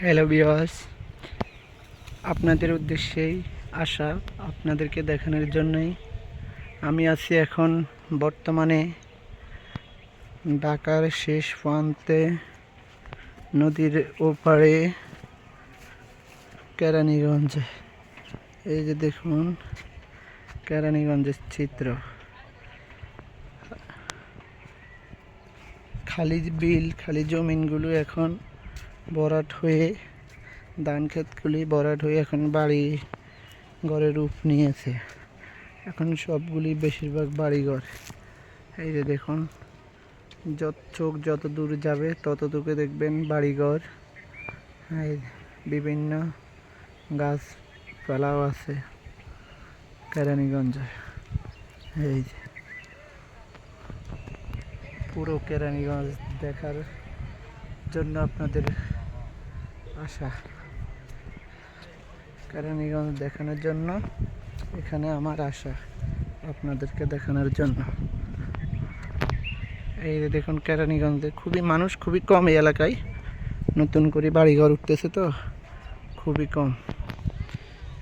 Hello বিয়াস আপনাদের উদ্দেশ্যেই আসা আপনাদেরকে দেখানোর জন্যই। আমি আছি এখন বর্তমানে ঢাকার শেষ প্রান্তে নদীর ওপারে কেরানীগঞ্জে। এই যে দেখুন, কেরানীগঞ্জের চিত্র। খালি বিল, খালি জমিনগুলো এখন ভরাট হয়ে ধান ক্ষেতগুলি বরাট হয়ে এখন বাড়ি ঘরের রূপ নিয়েছে। এখন সবগুলি বেশিরভাগ বাড়িঘর। এই যে দেখুন, যত চোখ যত দূর যাবে তত দূরে দেখবেন বাড়িঘর। এই বিভিন্ন গাছপালাও আছে কেরানীগঞ্জে। এই যে পুরো কেরানীগঞ্জ দেখার জন্য আপনাদের আশা। কেরানীগঞ্জ দেখানোর জন্য, এখানে আমার আশা আপনাদেরকে দেখানোর জন্য। এই দেখুন কেরানীগঞ্জে, খুবই মানুষ খুবই কম এই এলাকায়। নতুন করে বাড়িঘর উঠতেছে তো, খুবই কম।